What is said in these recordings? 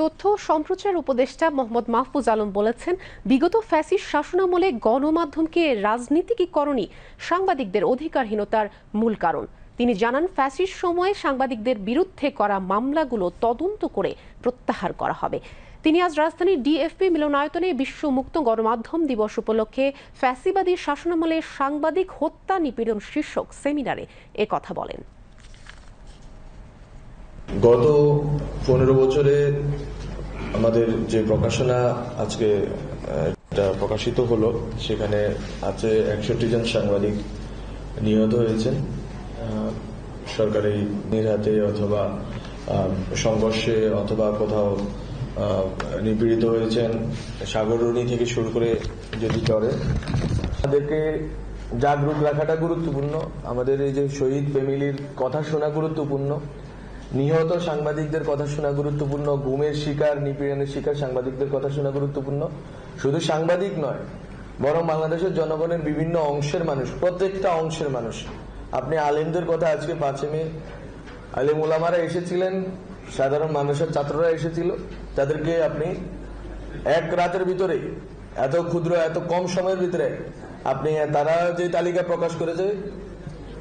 তথ্য সম্প্রচার উপদেষ্টা মোহাম্মদ মাহফুজ আলম বলেছেন, বিগত ফ্যাসিস শাসনামলে গণমাধ্যমকে রাজনীতিকীকরণই সাংবাদিকদের অধিকারহীনতার মূল কারণ। তিনি জানান ফ্যাসিস সময়ে সাংবাদিকদের বিরুদ্ধে করা মামলাগুলো তদন্ত করে প্রত্যাহার করা হবে। তিনি আজ রাজধানীর ডিএফপি মিলনায়তনে বিশ্ব মুক্ত গণমাধ্যম দিবস উপলক্ষে ফ্যাসিবাদী শাসনামলে সাংবাদিক হত্যা নিপীড়ন শীর্ষক সেমিনারে এ কথা বলেন। গত পনেরো বছরে আমাদের যে প্রকাশনা আজকে প্রকাশিত হলো, সেখানে আছে একষট্টি জন সাংবাদিক নিহত হয়েছেন। সরকারি নির্হাতে অথবা সংঘর্ষে অথবা কোথাও নিপীড়িত হয়েছেন। সাগরণী থেকে শুরু করে যদি চলে। আমাদেরকে জাগরুক রাখাটা গুরুত্বপূর্ণ। আমাদের এই যে শহীদ ফ্যামিলির কথা শোনা গুরুত্বপূর্ণ। নিহত সাংবাদিকদের কথা শোনা গুরুত্বপূর্ণ, গুমের শিকার, নিপীড়নের শিকার সাংবাদিকদের কথা শোনা গুরুত্বপূর্ণ। শুধু সাংবাদিক নয়, বরং বাংলাদেশের জনগণের বিভিন্ন অংশের মানুষ, প্রত্যেকটা অংশের মানুষ। আপনি আলেমদের কথা আজকে পাঁচে মে, আলেম ওলামারা এসেছিলেন, সাধারণ মানুষের ছাত্ররা এসেছিল। তাদেরকে আপনি এক রাতের ভিতরে, এত ক্ষুদ্র, এত কম সময়ের ভিতরে, আপনি, তারা যে তালিকা প্রকাশ করেছে,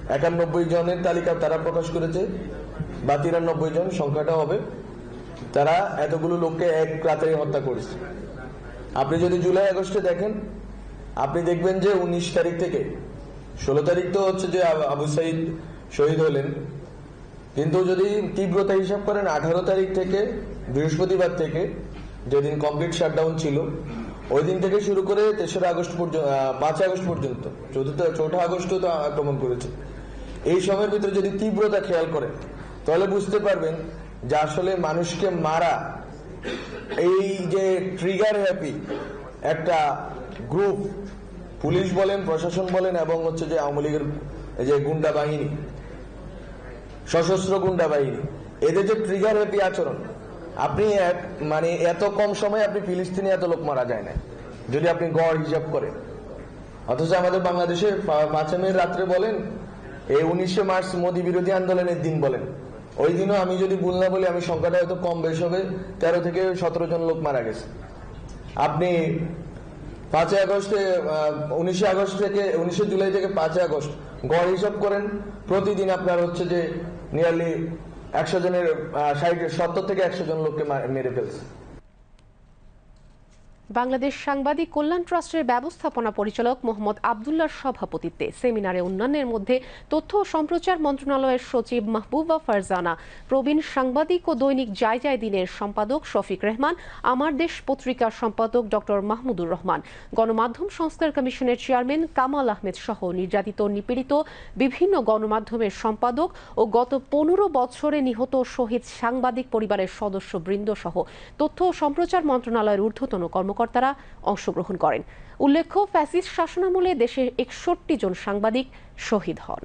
একানব্বই জনের তালিকা তারা প্রকাশ করেছে বা তিরানব্বই জন সংখ্যাটা হবে। তারা এতগুলো লোককে এক রাতে হত্যা করেছে। আপনি যদি জুলাই, আগস্টে দেখেন, আপনি দেখবেন যে উনিশ তারিখ থেকে, ষোলো তারিখ তো হচ্ছে যে আবু সাইদ শহীদ হলেন। কিন্তু যদি তীব্রতা হিসাব করেন, আঠারো তারিখ থেকে, বৃহস্পতিবার থেকে, যেদিন কমপ্লিট শাটডাউন ছিল, ওই দিন থেকে শুরু করে তেসরা আগস্ট পর্যন্ত পাঁচ আগস্ট পর্যন্ত, চতুর্থ, চৌঠা আগস্ট তো আক্রমণ করেছে। এই সময়ের ভিতরে যদি তীব্রতা খেয়াল করেন তাহলে বুঝতে পারবেন যে আসলে মানুষকে মারা, এই যে ট্রিগার হ্যাপি একটা গ্রুপ পুলিশ বলেন, প্রশাসন বলেন, এবং হচ্ছে যে আওয়ামী লীগের যে গুন্ডা বাহিনী, সশস্ত্র গুন্ডা বাহিনী, এদের যে ট্রিগার হ্যাপি আচরণ, আপনি মানে এত কম সময়ে আপনি ফিলিস্তিনি এত লোক মারা যায় না, যদি আপনি গড় হিসাব করেন। অথচ আমাদের বাংলাদেশে পা- পাঁচই মে রাত্রে বলেন, এই উনিশে মার্চ মোদী বিরোধী আন্দোলনের দিন বলেন। ওই দিনও আমি যদি ভুল না বলি, আমি সংখ্যাটা হয়তো কম বেশ হবে। তেরো থেকে সতেরো জন লোক মারা গেছে। আপনি পাঁচই আগস্টে উনিশে আগস্ট থেকে, উনিশে জুলাই থেকে পাঁচই আগস্ট গড় হিসাব করেন। প্রতিদিন আপনার হচ্ছে যে নিয়ারলি একশো জনের ষাট, সত্তর থেকে একশো জন লোককে মেরে ফেলছে। বাংলাদেশ সাংবাদিক কল্যাণ ট্রাস্টের ব্যবস্থাপনা পরিচালক মোহাম্মদ আবদুল্লার সভাপতিত্বে সেমিনারে অন্যান্যের মধ্যে তথ্য ও সম্প্রচার মন্ত্রণালয়ের সচিব মাহবুবা ফারজানা, প্রবীণ সাংবাদিক ও দৈনিক যায় যায় দিনের সম্পাদক শফিক রেহমান, আমার দেশ পত্রিকার সম্পাদক ডক্টর মাহমুদুর রহমান, গণমাধ্যম সংস্কার কমিশনের চেয়ারম্যান কামাল আহমেদ সহ নির্যাতিত, নিপীড়িত বিভিন্ন গণমাধ্যমের সম্পাদক ও গত পনেরো বছরে নিহত শহীদ সাংবাদিক পরিবারের সদস্য বৃন্দ সহ তথ্য ও সম্প্রচার মন্ত্রণালয়ের ঊর্ধ্বতন কর্মকর্তারা অংশগ্রহণ করেন। উল্লেখ্য ফ্যাসিস্ট শাসনামলে দেশের একষট্টি জন সাংবাদিক শহীদ হন।